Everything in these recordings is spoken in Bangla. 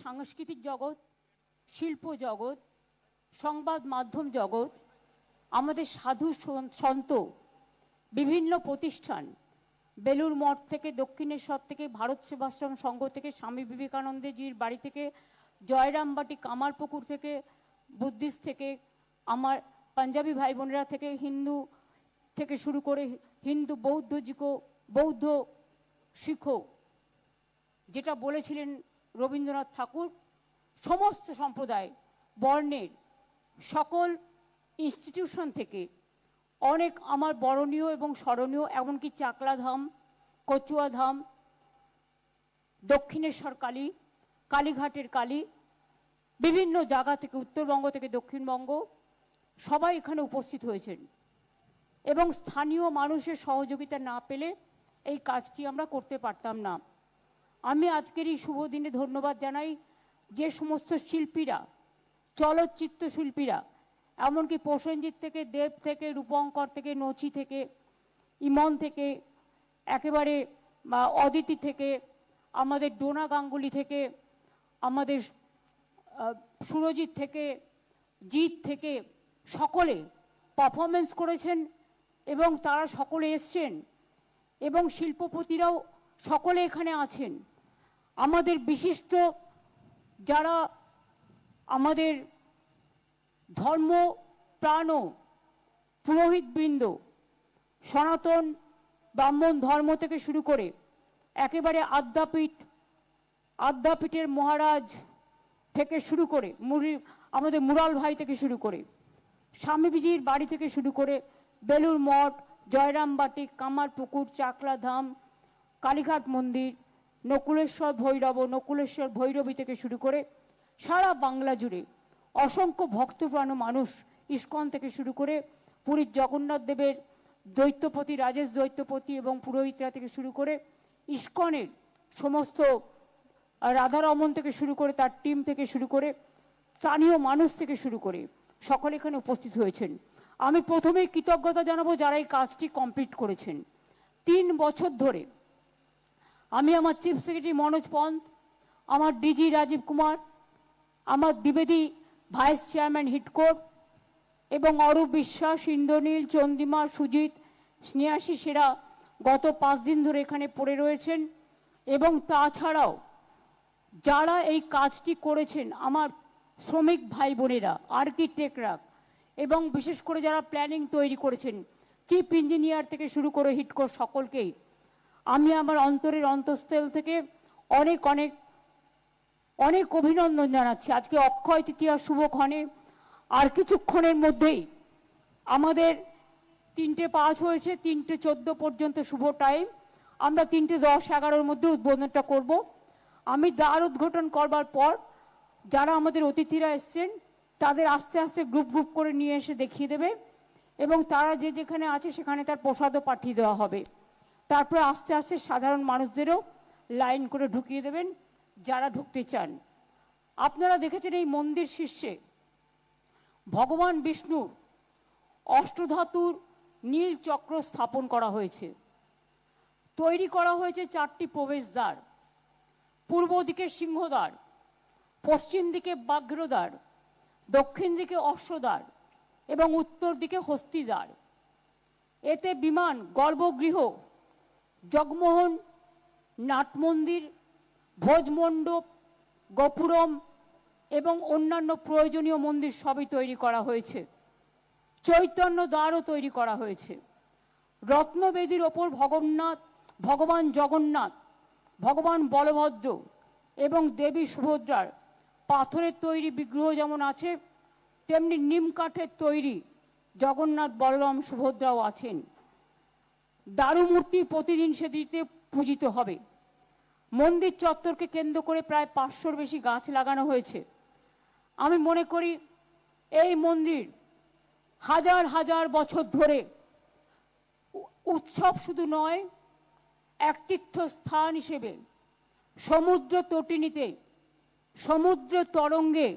সাংস্কৃতিক জগৎ, শিল্প জগৎ, সংবাদ মাধ্যম জগৎ, আমাদের সাধু সন্ত, বিভিন্ন প্রতিষ্ঠান, বেলুর মঠ থেকে দক্ষিণেশ্বর থেকে ভারত সেবাশ্রম সংঘ থেকে স্বামী বিবেকানন্দজির বাড়ি থেকে জয়রামবাটি কামারপুকুর থেকে বুদ্ধিস্ট থেকে আমার পাঞ্জাবি ভাই বোনেরা থেকে হিন্দু থেকে শুরু করে হিন্দু, বৌদ্ধ, জিকো, বৌদ্ধ, শিখো, যেটা বলেছিলেন রবীন্দ্রনাথ ঠাকুর সমস্ত সম্প্রদায়, বর্ণের সকল ইনস্টিটিউশন থেকে অনেক আমার বরণীয় এবং স্মরণীয়, এমনকি চাকলা ধাম কচুয়া ধাম দক্ষিণেশ্বর কালী, কালীঘাটের কালী, বিভিন্ন জায়গা থেকে, উত্তরবঙ্গ থেকে দক্ষিণবঙ্গ, সবাই এখানে উপস্থিত হয়েছেন। এবং স্থানীয় মানুষের সহযোগিতা না পেলে এই কাজটি আমরা করতে পারতাম না। আমি আজকের এই শুভ দিনে ধন্যবাদ জানাই যে সমস্ত শিল্পীরা, চলচ্চিত্র শিল্পীরা, এমনকি প্রসেনজিৎ থেকে, দেব থেকে, রূপঙ্কর থেকে, নচি থেকে, ইমন থেকে, একেবারে অদিতি থেকে, আমাদের ডোনা গাঙ্গুলি থেকে, আমাদের সুরজিৎ থেকে, জিৎ থেকে সকলে পারফরমেন্স করেছেন এবং তারা সকলে এসছেন এবং শিল্পপতিরাও সকলে এখানে আছেন। আমাদের বিশিষ্ট যারা আমাদের ধর্ম প্রাণ পুরোহিতবৃন্দ, সনাতন ব্রাহ্মণ ধর্ম থেকে শুরু করে একেবারে আদ্যাপীঠ, আদ্যাপীঠের মহারাজ থেকে শুরু করে মুরি, আমাদের মুরাল ভাই থেকে শুরু করে স্বামীজির বাড়ি থেকে শুরু করে বেলুর মঠ, জয়রামবাটি, কামারপুকুর চাকলা ধাম কালীঘাট মন্দির নকুলেশ্বর ভৈরব নকুলেশ্বর ভৈরবী থেকে শুরু করে সারা বাংলা জুড়ে অসংখ্য ভক্তপ্রাণ মানুষ ইস্কন থেকে শুরু করে পুরীর জগন্নাথ দেবের দৈত্যপতি, রাজেশ দৈত্যপতি এবং পুরোহিতরা থেকে শুরু করে ইস্কনের সমস্ত রাধারমন থেকে শুরু করে তার টিম থেকে শুরু করে স্থানীয় মানুষ থেকে শুরু করে সকলে এখানে উপস্থিত হয়েছেন। আমি প্রথমেই কৃতজ্ঞতা জানাব যারা এই কাজটি কমপ্লিট করেছেন। তিন বছর ধরে আমি আমার চিফ সেক্রেটারি মনোজ পন্ত আমার ডিজি রাজীব কুমার, আমার দ্বিবেদী ভাইস চেয়ারম্যান হিটকোট এবং অরূপ বিশ্বাস, ইন্দ্রনীল চন্দিমা সুজিত স্নেহাসী সেরা গত পাঁচ দিন ধরে এখানে পড়ে রয়েছেন এবং তাছাড়াও যারা এই কাজটি করেছেন আমার শ্রমিক ভাই বোনেরা আর্কিটেক্টরা এবং বিশেষ করে যারা প্ল্যানিং তৈরি করেছেন চিফ ইঞ্জিনিয়ার থেকে শুরু করে হিটকো সকলকেই আমি আমার অন্তরের অন্তঃস্থল থেকে অনেক অনেক অনেক অভিনন্দন জানাচ্ছি। আজকে অক্ষয় তৃতীয়া শুভক্ষণে আর কিছুক্ষণের মধ্যেই আমাদের তিনটে পাঁচ হয়েছে, তিনটে চোদ্দ পর্যন্ত শুভ টাইম আমরা তিনটে দশ এগারোর মধ্যে উদ্বোধনটা করব। আমি দ্বার উদ্ঘাটন করবার পর যারা আমাদের অতিথিরা এসছেন, তাদের আস্তে আস্তে গ্রুপ গ্রুপ করে নিয়ে এসে দেখিয়ে দেবে এবং তারা যে যেখানে আছে সেখানে তার প্রসাদও পাঠিয়ে দেওয়া হবে। তারপরে আস্তে আস্তে সাধারণ মানুষদেরও লাইন করে ঢুকিয়ে দেবেন যারা ঢুকতে চান। আপনারা দেখেছেন এই মন্দির শীর্ষে ভগবান বিষ্ণুর অষ্টধাতুর নীল চক্র স্থাপন করা হয়েছে। তৈরি করা হয়েছে চারটি প্রবেশদ্বার, পূর্ব দিকে সিংহদ্বার, পশ্চিম দিকে বাঘ্রদ্বার দক্ষিণ দিকে অশ্বদ্বার এবং উত্তর দিকে হস্তিদ্বার। এতে বিমান, গর্ভগৃহ জগমোহন নাটমন্দির ভোজমণ্ডপ গোপুরম এবং অন্যান্য প্রয়োজনীয় মন্দির সবই তৈরি করা হয়েছে। চৈতন্য দ্বারও তৈরি করা হয়েছে। রত্নবেদীর ওপর ভগন্নাথ, ভগবান জগন্নাথ, ভগবান বলভদ্র এবং দেবী সুভদ্রার পাথরের তৈরি বিগ্রহ যেমন আছে, তেমনি নিম কাঠের তৈরি জগন্নাথ, বলরাম, সুভদ্রাও আছেন। দারুমূর্তি প্রতিদিন সেদিকে পূজিত হবে। মন্দির চত্বরকে কেন্দ্র করে প্রায় পাঁচশোর বেশি গাছ লাগানো হয়েছে। আমি মনে করি, এই মন্দির হাজার হাজার বছর ধরে উৎসব শুধু নয়, এক তীর্থস্থান হিসেবে সমুদ্র তটিনীতে, সমুদ্র তরঙ্গে,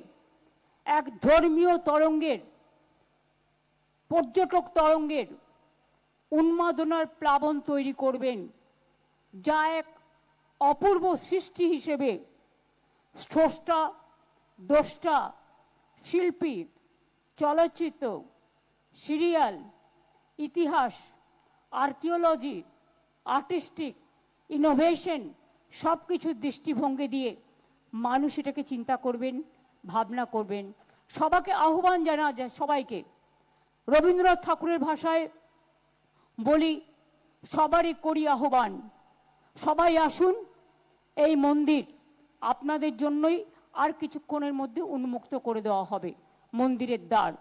এক ধর্মীয় তরঙ্গের, পর্যটক তরঙ্গের উন্মাদনার প্লাবন তৈরি করবেন, যা এক অপূর্ব সৃষ্টি হিসেবে স্রষ্টা, দ্রষ্টা, শিল্পী, চলচ্চিত্র, সিরিয়াল, ইতিহাস, আর্কিওলজি, আর্টিস্টিক, ইনোভেশন সব কিছুর দৃষ্টিভঙ্গি দিয়ে মানুষ এটাকে চিন্তা করবেন, ভাবনা করবেন। সবাইকে আহ্বান জানা যায় সবাইকে। রবীন্দ্রনাথ ঠাকুরের ভাষায় বলি, সবারই করি আহ্বান। সবাই আসুন, এই মন্দির আপনাদের জন্যই আর কিছুক্ষণের মধ্যে উন্মুক্ত করে দেওয়া হবে, মন্দিরের দ্বার।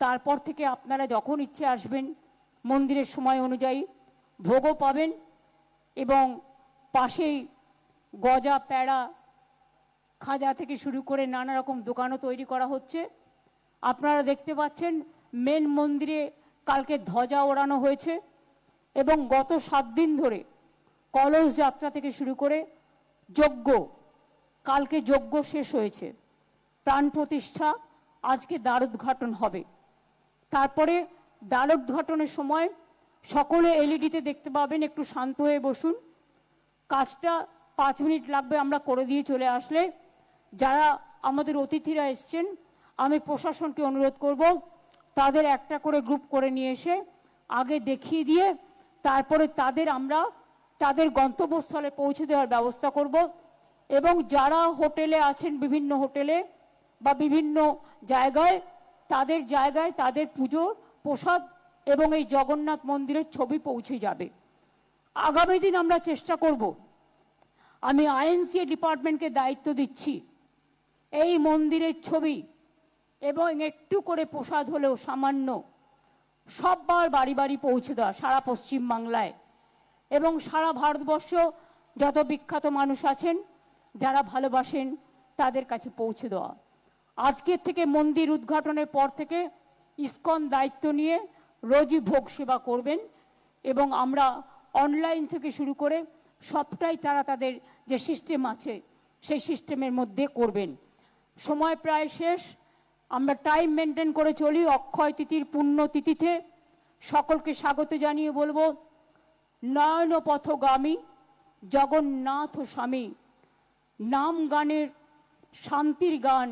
তারপর থেকে আপনারা যখন ইচ্ছে আসবেন, মন্দিরের সময় অনুযায়ী ভোগও পাবেন এবং পাশেই গজা, প্যাড়া, খাজা থেকে শুরু করে নানা রকম দোকানও তৈরি করা হচ্ছে। আপনারা দেখতে পাচ্ছেন মেন মন্দিরে কালকে ধ্বজা ওড়ানো হয়েছে এবং গত সাত দিন ধরে কলস যাত্রা থেকে শুরু করে যজ্ঞ, কালকে যজ্ঞ শেষ হয়েছে, প্রাণ প্রতিষ্ঠা, আজকে দ্বারোদ্ঘাটন হবে। তারপরে দ্বারোদ্ঘাটনের সময় সকলে এলইডিতে দেখতে পাবেন, একটু শান্ত হয়ে বসুন। কাজটা পাঁচ মিনিট লাগবে, আমরা করে দিয়ে চলে আসলে। যারা আমাদের অতিথিরা এসছেন, আমি প্রশাসনকে অনুরোধ করব তাদের একটা করে গ্রুপ করে নিয়ে এসে আগে দেখিয়ে দিয়ে তারপরে তাদের আমরা তাদের গন্তব্যস্থলে পৌঁছে দেওয়ার ব্যবস্থা করব। এবং যারা হোটেলে আছেন বিভিন্ন হোটেলে বা বিভিন্ন জায়গায়, তাদের জায়গায় তাদের পুজো, প্রসাদ এবং এই জগন্নাথ মন্দিরের ছবি পৌঁছে যাবে। আগামী দিন আমরা চেষ্টা করব। আমি আইএনসিএ ডিপার্টমেন্টকে দায়িত্ব দিচ্ছি। এই মন্দিরের ছবি এবং একটু করে প্রসাদ হলেও সামান্য সববার বাড়ি বাড়ি পৌঁছে দেওয়া সারা পশ্চিম বাংলায়। এবং সারা ভারতবর্ষ যত বিখ্যাত মানুষ আছেন, যারা ভালোবাসেন, তাদের কাছে পৌঁছে দেওয়া। আজকের থেকে মন্দির উদ্ঘাটনের পর থেকে ইস্কন দায়িত্ব নিয়ে রোজই ভোগ সেবা করবেন এবং আমরা অনলাইন থেকে শুরু করে সবটাই তারা তাদের যে সিস্টেম আছে, সেই সিস্টেমের মধ্যে করবেন। সময় প্রায় শেষ আমরা টাইম মেনটেন করে চলি, অক্ষয় তিথির তিথিতে। সকলকে স্বাগত জানিয়ে বলব নয়ন পথগামী জগন্নাথ স্বামী, নাম গানের শান্তির গান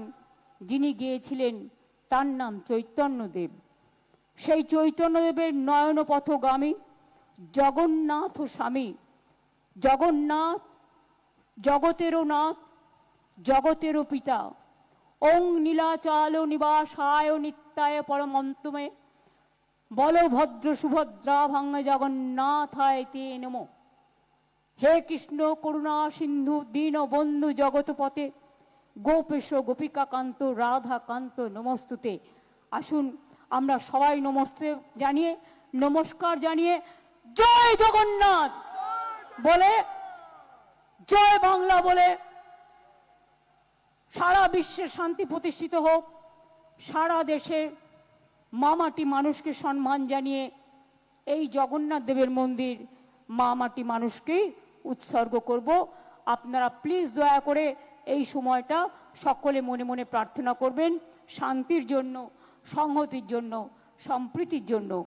যিনি গেয়েছিলেন, তার নাম চৈতন্যদেব। সেই চৈতন্যদেবের নয়ন পথগামী জগন্নাথ স্বামী, জগন্নাথ, জগতেরও নাথ, জগতেরও পিতা। ওং নীলাচাল নিবাসায় নিত্যায় পরমন্তমে বলভদ্র সুভদ্রা ভাঙ্গ জগন্নাথায় তে নমো। হে কৃষ্ণ করুণা সিন্ধু দীন বন্ধু জগৎপথে গোপেশ গোপিকাকান্ত রাধাকান্ত নমস্তুতে। আসুন আমরা সবাই নমস্তে জানিয়ে, নমস্কার জানিয়ে জয় জগন্নাথ! বলে, জয় বাংলা বলে সারা বিশ্বে শান্তি প্রতিষ্ঠিত হোক, সারা দেশে মামাটি মানুষকে সম্মান জানিয়ে এই জগন্নাথ দেবের মন্দির মামাটি মানুষকেই উৎসর্গ করব। আপনারা প্লিজ দয়া করে এই সময়টা সকলে মনে মনে প্রার্থনা করবেন। শান্তির জন্য, সংহতির জন্য, সম্প্রীতির জন্য।